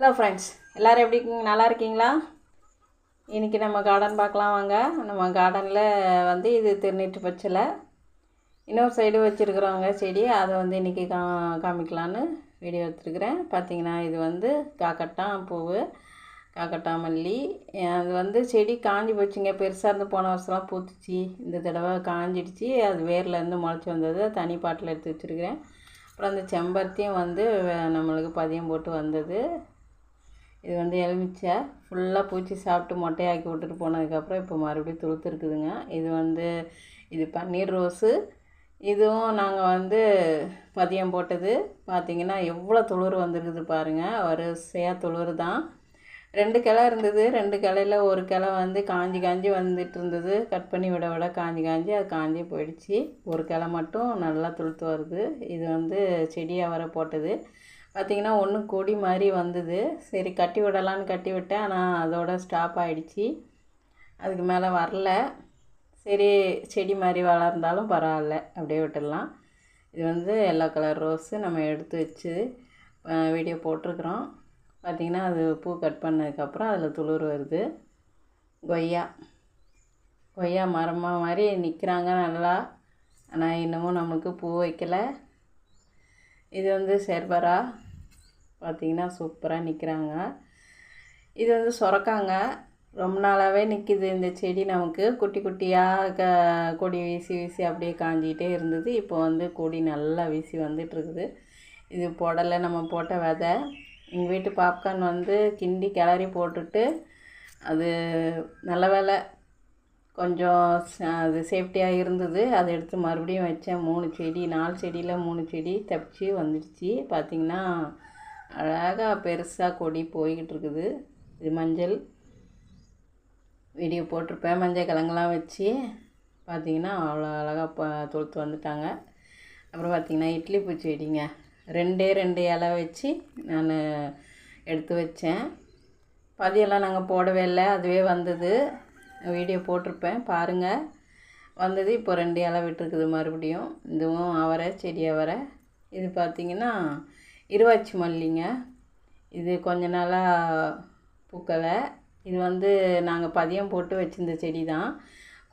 Hello friends எல்லோரும் எப்படி நல்லா இருக்கீங்களா? இன்றைக்கி நம்ம கார்டன் பார்க்கலாம் வாங்க. நம்ம கார்டனில் வந்து இது திருநீட்டு பச்சில் இன்னொரு சைடு வச்சுருக்குறவங்க செடி. அதை வந்து இன்றைக்கி கா காமிக்கலான்னு வீடியோ எடுத்துருக்குறேன். பார்த்தீங்கன்னா இது வந்து காக்கட்டான் பூவு காக்கட்டா மல்லி. அது வந்து செடி காஞ்சி போச்சுங்க. பெருசாக இருந்து போன வருஷம்லாம் பூத்துச்சு. இந்த தடவை காஞ்சிடுச்சு. அது வேர்லேருந்து முளைச்சி வந்தது. தனி பாட்டில் எடுத்து வச்சுருக்கிறேன். அப்புறம் அந்த செம்பருத்தியும் வந்து நம்மளுக்கு பதியம் போட்டு வந்தது. இது வந்து எலுமிச்சை ஃபுல்லாக பூச்சி சாப்பிட்டு மொட்டையாக்கி விட்டுட்டு போனதுக்கப்புறம் இப்போ மறுபடியும் துளுத்து இருக்குதுங்க இது வந்து இது பன்னீர் ரோஸு. இதுவும் நாங்கள் வந்து பதியம் போட்டது. பார்த்திங்கன்னா எவ்வளோ துளிர் வந்துருக்குது பாருங்கள் வரிசையாக துளிர் தான். ரெண்டு கிளை இருந்தது. ரெண்டு கிளையில ஒரு கிளை வந்து காஞ்சி காஞ்சி வந்துட்டு இருந்தது. கட் பண்ணி விட விட காஞ்சி காஞ்சி அது காஞ்சி போயிடுச்சு. ஒரு கிளை மட்டும் நல்லா துளுத்து வருது. இது வந்து செடியாக வர போட்டது. பார்த்திங்கன்னா ஒன்று கொடி மாதிரி வந்தது. சரி கட்டி விடலான்னு கட்டி விட்டேன். ஆனால் அதோட ஸ்டாப் ஆகிடுச்சி அதுக்கு மேலே வரல. சரி செடி மாதிரி வளர்ந்தாலும் பரவாயில்ல. அப்படியே விட்டுடலாம். இது வந்து எல்லோ கலர் ரோஸு நம்ம எடுத்து வச்சு வீடியோ போட்டிருக்குறோம். பார்த்திங்கன்னா அது பூ கட் பண்ணதுக்கப்புறம் அதில் துளிர் வருது. கொய்யா. கொய்யா மரமாக மாதிரி நிற்கிறாங்க நல்லா. ஆனால் இன்னமும் நம்மளுக்கு பூ வைக்கல. இது வந்து செர்பரா பார்த்திங்கன்னா சூப்பராக நிற்கிறாங்க இது வந்து சுரக்காங்க. ரொம்ப நாளாகவே நிற்கிது இந்த செடி நமக்கு. குட்டி குட்டியாக க கொடி வீசி வீசி அப்படியே காஞ்சிக்கிட்டே இருந்தது. இப்போ வந்து கொடி நல்லா வீசி வந்துட்டுருக்குது. இது புடலை நம்ம போட்ட விதை. எங்கள் வீட்டு பாப்கார்ன் வந்து கிண்டி கிளறி போட்டுட்டு அது நல்ல வேலை. கொஞ்சம் அது சேஃப்டியாக இருந்தது. அதை எடுத்து மறுபடியும் வச்சேன். மூணு செடி நாலு செடியில் மூணு செடி தப்பிச்சு வந்துடுச்சு பார்த்திங்கன்னா அழகாக பெருசாக கொடி போய்கிட்டு இருக்குது. இது மஞ்சள். வீடியோ போட்டிருப்பேன். மஞ்சள் கிழங்குலாம் வச்சு பார்த்தீங்கன்னா அவ்வளோ அழகாக ப தொழுத்து வந்துட்டாங்க. அப்புறம் பார்த்திங்கன்னா இட்லி பூ செடிங்க ரெண்டே ரெண்டு இலை வச்சு நான் எடுத்து வச்சேன். பதியெல்லாம் நாங்கள் போடவே இல்லை. அதுவே வந்தது. வீடியோ போட்டிருப்பேன். பாருங்கள் வந்தது இப்போ ரெண்டு இலை விட்டுருக்குது மறுபடியும். இதுவும் அவரை செடி அவரை. இது பார்த்திங்கன்னா இருவாச்சி மல்லிங்க. இது கொஞ்ச நாளாக பூக்கலை. இது வந்து நாங்கள் பதியம் போட்டு வச்சிருந்த செடி தான்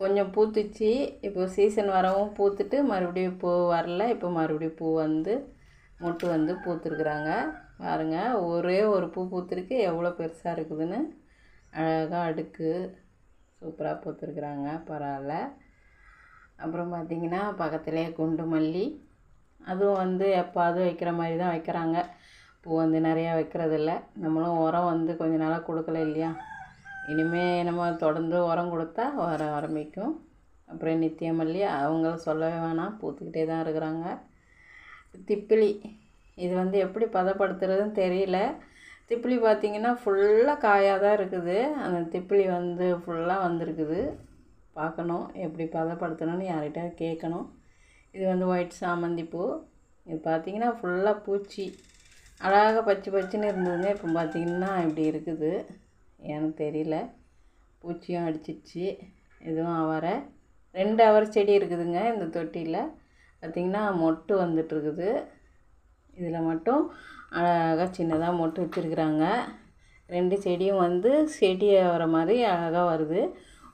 கொஞ்சம் பூத்துச்சு. இப்போ சீசன் வரவும் பூத்துட்டு மறுபடியும் பூ வரல. இப்போ மறுபடியும் பூ வந்து மொட்டு வந்து பூத்துருக்குறாங்க. பாருங்கள் ஒரே ஒரு பூ பூத்துருக்கு. எவ்வளோ பெருசாக இருக்குதுன்னு. அழகாக அடுக்கு. சூப்பராக பூத்துருக்குறாங்க பரவாயில்ல. அப்புறம் பார்த்திங்கன்னா பக்கத்துலேயே குண்டு மல்லி அதுவும் வந்து எப்பாவது வைக்கிற மாதிரி தான் வைக்கிறாங்க. பூ வந்து நிறையா வைக்கிறதில்ல. நம்மளும் உரம் வந்து கொஞ்ச நாளாக கொடுக்கல இல்லையா? இனிமேல் நம்ம தொடர்ந்து உரம் கொடுத்தா வர ஆரம்பிக்கும். அப்புறம் நித்தியமல்லி அவங்களும் சொல்லவே வேணாம். பூத்துக்கிட்டே தான் இருக்கிறாங்க. திப்பிலி இது வந்து எப்படி பதப்படுத்துறதுன்னு தெரியல. திப்பிலி பார்த்திங்கன்னா ஃபுல்லாக காயாக தான் இருக்குது. அந்த திப்பிலி வந்து ஃபுல்லாக வந்திருக்குது. பார்க்கணும் எப்படி பதப்படுத்தணும்னு யார்கிட்ட கேட்கணும். இது வந்து ஒயிட் சாமந்தி பூ இது பார்த்திங்கன்னா ஃபுல்லாக பூச்சி. அழகாக பச்சை பச்சைன்னு இருந்ததுங்க இப்போ பார்த்திங்கன்னா இப்படி இருக்குது. ஏன்னு தெரியல. பூச்சியும் அடிச்சிச்சு இதுவும் அவரை. ரெண்டு அவர் செடி இருக்குதுங்க இந்த தொட்டியில். பார்த்திங்கன்னா மொட்டு வந்துட்டுருக்குது இதில் மட்டும் அழகாக சின்னதாக மொட்டு வச்சுருக்குறாங்க. ரெண்டு செடியும் வந்து செடி வர மாதிரி அழகாக வருது.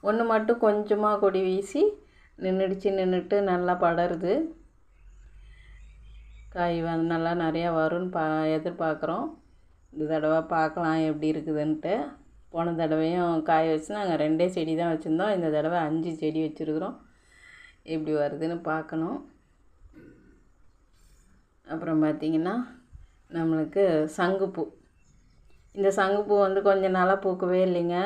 ஒன்று மட்டும் கொஞ்சமாக கொடி வீசி நின்றுடுச்சு நின்றுட்டு நல்லா படருது. காய் வந்து நல்லா நிறையா வரும்னு பா எதிர்பார்க்குறோம். இந்த தடவை பார்க்கலாம் எப்படி இருக்குதுன்ட்டு. போன தடவையும் காய வச்சு நாங்கள் ரெண்டே செடி தான் வச்சுருந்தோம். இந்த தடவை அஞ்சு செடி வச்சுருக்குறோம். எப்படி வருதுன்னு பார்க்கணும். அப்புறம் பார்த்திங்கன்னா நம்மளுக்கு சங்குப்பூ. இந்த சங்குப்பூ வந்து கொஞ்ச நாளாக பூக்கவே இல்லைங்க.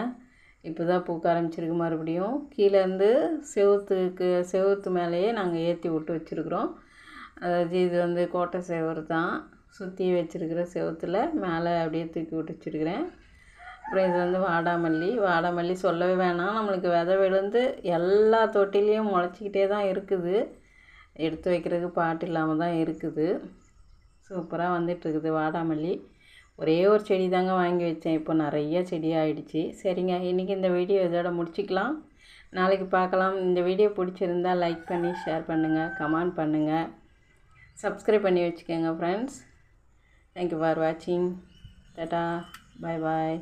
இப்போ தான் பூக்க ஆரம்பிச்சிருக்கு மறுபடியும். கீழேருந்து செவுத்துக்கு செவுத்து மேலேயே நாங்கள் ஏற்றி விட்டு வச்சுருக்குறோம். அதாவது இது வந்து கோட்டை செவர் தான். சுற்றி வச்சுருக்கிற செவத்தில் மேலே அப்படியே தூக்கி விட்டு வச்சுருக்கிறேன். அப்புறம் இது வந்து வாடாமல்லி. வாடாமல்லி சொல்லவே வேணாம். நம்மளுக்கு விதை விழுந்து எல்லா தொட்டிலையும் முளைச்சிக்கிட்டே தான் இருக்குது. எடுத்து வைக்கிறதுக்கு பாட்டு இல்லாமல் தான் இருக்குது. சூப்பராக வந்துட்டுருக்குது வாடாமல்லி. ஒரே ஒரு செடி தாங்க வாங்கி வச்சேன். இப்போ நிறைய செடி ஆகிடுச்சி சரிங்க இன்றைக்கி இந்த வீடியோ இதோட முடிச்சிக்கலாம். நாளைக்கு பார்க்கலாம். இந்த வீடியோ பிடிச்சிருந்தா லைக் பண்ணி ஷேர் பண்ணுங்கள் கமெண்ட் பண்ணுங்கள் சப்ஸ்கிரைப் பண்ணி வச்சுக்கோங்க ஃப்ரெண்ட்ஸ் தேங்க்யூ ஃபார் வாட்சிங் டட்டா பாய் பாய்